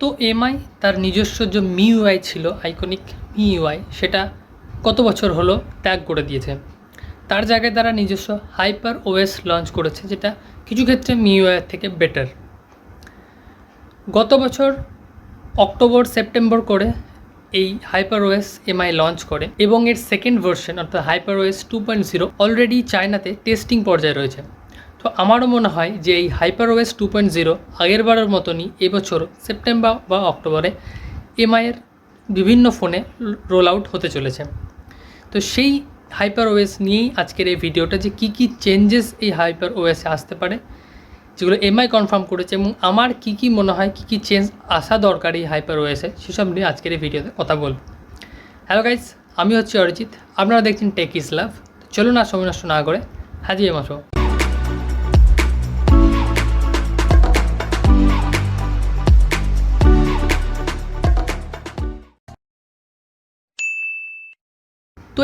তো এমআই তার নিজস্ব যে মিইউআই ছিল আইকনিক মিইউআই সেটা কত বছর হলো ত্যাগ করে দিয়েছে। তার জায়গায় তারা নিজস্ব হাইপার ওএস লঞ্চ করেছে, যেটা কিছু ক্ষেত্রে মিইউআই থেকে বেটার গত বছর অক্টোবর, সেপ্টেম্বর করে এই হাইপার ওএস এমআই লঞ্চ করে এবং এর সেকেন্ড ভার্সন অর্থাৎ hyper OS two point zero already চায়নাতে টেস্টিং পর্যায়ে রয়েছে। তো আমারও মনে হয় যে এই hyper OS two point zero আগের বারের মতনই এবছর সেপ্টেম্বর বা অক্টোবরে এমআইয়ের বিভিন্ন ফোনে রোল আউট হতে চলেছে। তো সেই হাইপার ওএস নিয়েই আজকের এই ভিডিওটা যে কী কী চেঞ্জেস এই হাইপার ওএসে আসতে পারে, যেগুলো এমআই কনফার্ম করেছে এবং আমার কী কী মনে হয় কী কী চেঞ্জ আসা দরকার এই হাইপার ওএসে সেসব নিয়ে আজকের এই ভিডিওতে কথা বলব। হ্যালো গাইজ আমি হচ্ছি অরিজিৎ, আপনারা দেখছেন টেক ইস লাভ। চলুন আর সময় নষ্ট না করে হাজিয়ে মাসো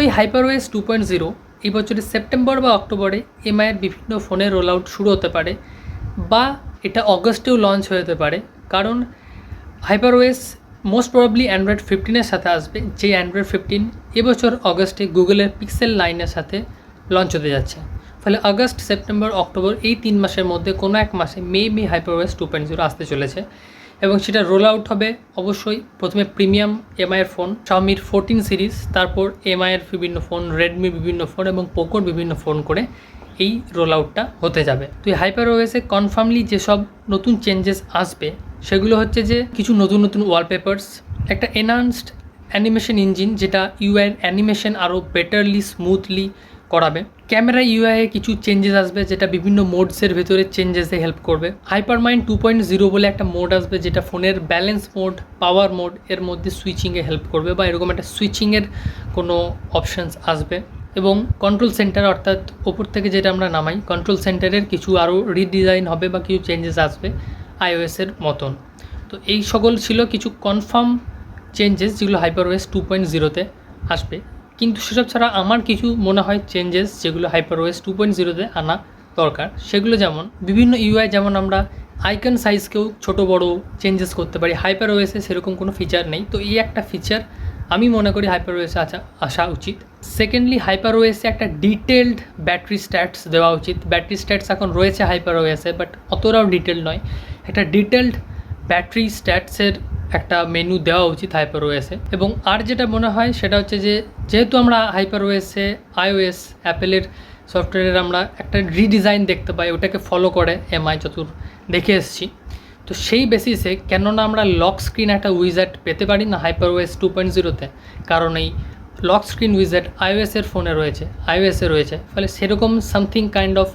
এই হাইপারওয়েস টু পয়েন্ট জিরো এই বছরের সেপ্টেম্বর বা অক্টোবরে এমআইয়ের বিভিন্ন ফোনের রোল আউট শুরু হতে পারে বা এটা অগস্টেও লঞ্চ হয়ে যেতে পারে। কারণ hyper OS most probably Android ফিফটিনের সাথে আসবে যে অ্যান্ড্রয়েড ফিফটিন এবছর অগস্টে গুগলের পিক্সেল লাইনের সাথে লঞ্চ হতে যাচ্ছে। ফলে আগস্ট, সেপ্টেম্বর, অক্টোবর এই তিন মাসের মধ্যে কোনো এক মাসে May May hyper OS two point zero আসতে চলেছে। এবং সেটা রোল আউট হবে অবশ্যই। প্রথমে প্রিমিয়াম এমআইয়ের ফোন শাওমির ফোরটিন সিরিজ তারপর এমআইয়ের বিভিন্ন ফোন রেডমি বিভিন্ন ফোন এবং পোকোর বিভিন্ন ফোন করে এই রোল আউটটা হতে যাবে। তো এই হাইপার ওএসে কনফার্মলি যেসব নতুন চেঞ্জেস আসবে, সেগুলো হচ্ছে যে কিছু নতুন নতুন ওয়ালপেপার্স একটা এনহান্সড অ্যানিমেশন ইঞ্জিন যেটা ইউআইয়ের অ্যানিমেশন আরও বেটারলি স্মুথলি করাবে। ক্যামেরা ইউআইয়ে কিছু চেঞ্জেস আসবে যেটা বিভিন্ন মোডসের ভেতরে চেঞ্জেসে হেল্প করবে। Hyper mind two point zero বলে একটা মোড আসবে যেটা ফোনের ব্যালেন্স মোড পাওয়ার মোড এর মধ্যে সুইচিংয়ে হেল্প করবে বা এরকম একটা সুইচিংয়ের কোনো অপশানস আসবে। এবং কন্ট্রোল সেন্টার অর্থাৎ ওপর থেকে যেটা আমরা নামাই কন্ট্রোল সেন্টারের কিছু আরও রিডিজাইন হবে বা কিছু চেঞ্জেস আসবে আইওএসের মতন। তো এই সকল ছিল কিছু কনফার্ম চেঞ্জেস যেগুলো হাইপার ওয়েস টু পয়েন্ট জিরোতে আসবে। কিন্তু সেসব ছাড়া আমার কিছু মনে হয় চেঞ্জেস যেগুলো হাইপার ওয়েস টু পয়েন্ট জিরোতে আনা দরকার। সেগুলো যেমন, বিভিন্ন ইউআই যেমন আমরা আইকন সাইজকেও ছোট বড় চেঞ্জেস করতে পারি। হাইপার ওয়েসে সেরকম কোনো ফিচার নেই। তো এই একটা ফিচার আমি মনে করি হাইপার ওয়েসে আসা আসা উচিত। সেকেন্ডলি হাইপার ওয়েসে একটা ডিটেলড ব্যাটারি স্ট্যাটস দেওয়া উচিত। ব্যাটারি স্ট্যাটস এখন রয়েছে হাইপার ওয়েসে বাট অতটাও ডিটেল নয়। একটা ডিটেলড ব্যাটারি স্ট্যাটসের একটা মেনু দেওয়া উচিত হাইপার ওয়েসে এবং আর যেটা মনে হয় সেটা হচ্ছে যে, যেহেতু আমরা হাইপার ওয়েসে আইওএস অ্যাপেলের সফটওয়্যারের আমরা একটা রিডিজাইন দেখতে পাই, ওটাকে ফলো করে এমআই চতুর, দেখে এসেছি। তো সেই বেসিসে কেননা আমরা লক স্ক্রিন একটা উইজার্ট পেতে পারি না হাইপার ওয়েস টু পয়েন্ট জিরোতে কারণ এই লক স্ক্রিন উইজার্ট আইওএসের ফোনে রয়েছে আইওএসে রয়েছে, ফলে সেরকম সামথিং কাইন্ড অফ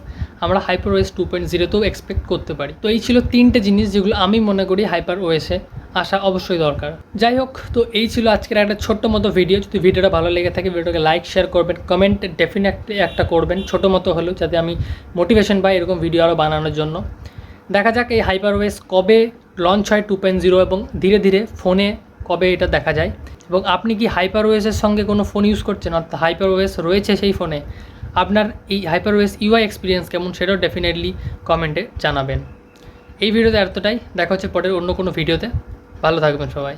আমরা হাইপার ওয়েস টু পয়েন্ট জিরোতেও এক্সপেক্ট করতে পারি। তো এই ছিল তিনটে জিনিস যেগুলো আমি মনে করি হাইপার ওয়েসে আসা অবশ্যই দরকার। যাই হোক, তো এই ছিল আজকের একটা ছোট্ট মতো ভিডিও যদি ভিডিওটা ভালো লেগে থাকে, ভিডিওটাকে লাইক শেয়ার করবেন কমেন্ট ডেফিনেটলি একটা করবেন, ছোটো মতো হলেও, যাতে আমি মোটিভেশন পাই এরকম ভিডিও আরও বানানোর জন্য। দেখা যাক এই হাইপার ওয়েস কবে লঞ্চ হয় টু পয়েন্ট জিরো এবং ধীরে ধীরে ফোনে কবে এটা দেখা যায়। এবং আপনি কি হাইপার ওয়েসের সঙ্গে কোনো ফোন ইউজ করছেন? অর্থাৎ হাইপার ওয়েস রয়েছে সেই ফোনে আপনার এই হাইপার ওয়েস ইউআই এক্সপিরিয়েন্স কেমন সেটাও ডেফিনেটলি কমেন্টে জানাবেন। এই ভিডিওতে এতটাই। দেখা হচ্ছে পরের অন্য কোনো ভিডিওতে ভালো থাকবেন সবাই।